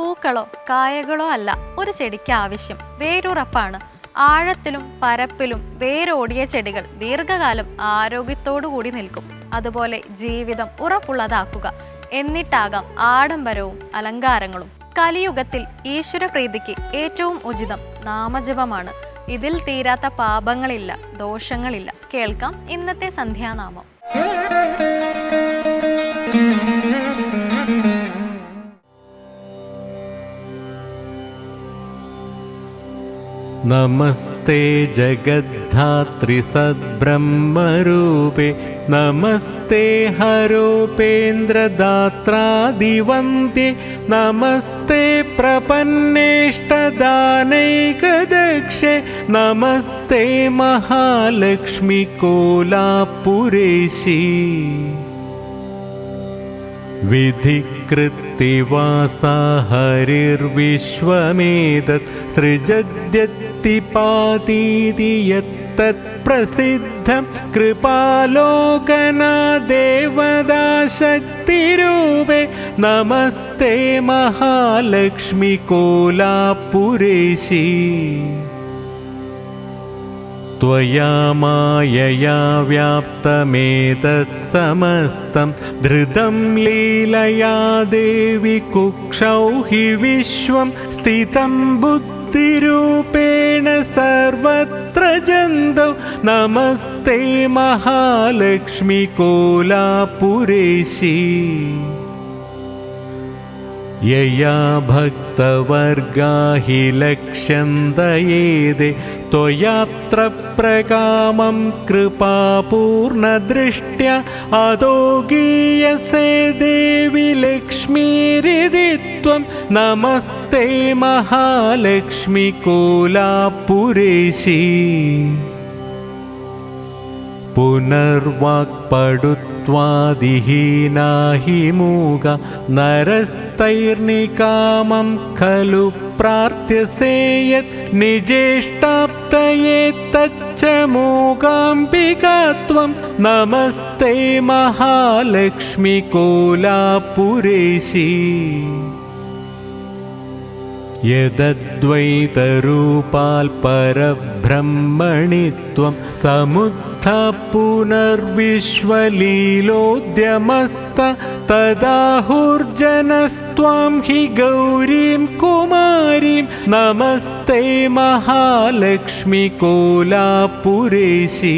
പൂക്കളോ കായകളോ അല്ല ഒരു ചെടിക്ക് ആവശ്യം. വേരുറപ്പാണ്. ആഴത്തിലും പരപ്പിലും വേരോടിയ ചെടികൾ ദീർഘകാലം ആരോഗ്യത്തോടു കൂടി നിൽക്കും. അതുപോലെ ജീവിതം ഉറപ്പുള്ളതാക്കുക. എന്നിട്ടാകാം ആഡംബരവും അലങ്കാരങ്ങളും. കലിയുഗത്തിൽ ഈശ്വരപ്രീതിക്ക് ഏറ്റവും ഉചിതം നാമജപമാണ്. ഇതിൽ തീരാത്ത പാപങ്ങളില്ല ദോഷങ്ങളില്ല. കേൾക്കാം ഇന്നത്തെ സന്ധ്യാനാമം. नमस्ते जगद्धात्रि सद्ब्रह्मरूपे नमस्ते हरोपेन्द्रदात्रादिवन्त्ये नमस्ते प्रपन्नेष्टदानैकदक्षे नमस्ते महालक्ष्मि कोलापुरेशी विधिकृत्तिवासा हरिर्विश्वमेतत् सृजद्यत्तिपातीति यत्तत्प्रसिद्धं कृपालोकना देवदा शक्तिरूपे नमस्ते महालक्ष्मि कोलापुरेशी त्वया मायया व्याप्तमेतत् समस्तं धृतं लीलया देवि कुक्षौ हि विश्वं स्थितं बुद्धिरूपेण सर्वत्र जन्तौ नमस्ते महालक्ष्मि कोलापुरेशी यया भक्तवर्गा हि लक्ष्यन्दयेदे त्वयात्र प्रकामं कृपापूर्णदृष्ट्या अदो गीयसे देवि लक्ष्मीरिति त्वं नमस्ते महालक्ष्मि कोलापुरेशी पुनर्वाक्पडुत्वादिहीना हि मूगा नरस्तैर्निकामं खलु प्रार्थ्यसे यत् निजेष्टाप्तये तच्च मूगाम्बिका त्वं नमस्ते महालक्ष्मि कोलापुरेशी यदद्वैतरूपाल्परब्रह्मणि त्वं समुत्थ पुनर्विश्वलीलोद्यमस्त तदाहुर्जनस्त्वां हि गौरीं कुमारीं नमस्ते महालक्ष्मि कोलापुरेशी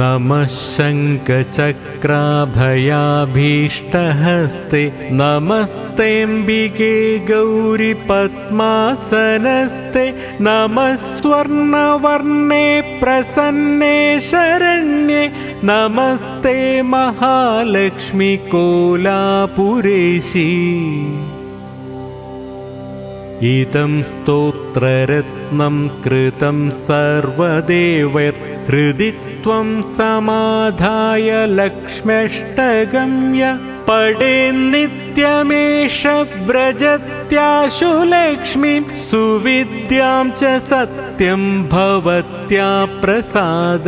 नमः शङ्खचक्राभयाभीष्टहस्ते नमस्तेऽम्बिके गौरिपद्मासनस्ते नमः स्वर्णवर्णे प्रसन्ने शरण्ये नमस्ते महालक्ष्मि कोलापुरेशी इदं स्तोत्ररत्नं कृतं सर्वदेवैर्हृदि त्वं समाधाय लक्ष्म्यष्टगम्य पडेन्नित्यमेष व्रजत्याशु लक्ष्मीं सुविद्यां च सत्यं भवत्या प्रसाद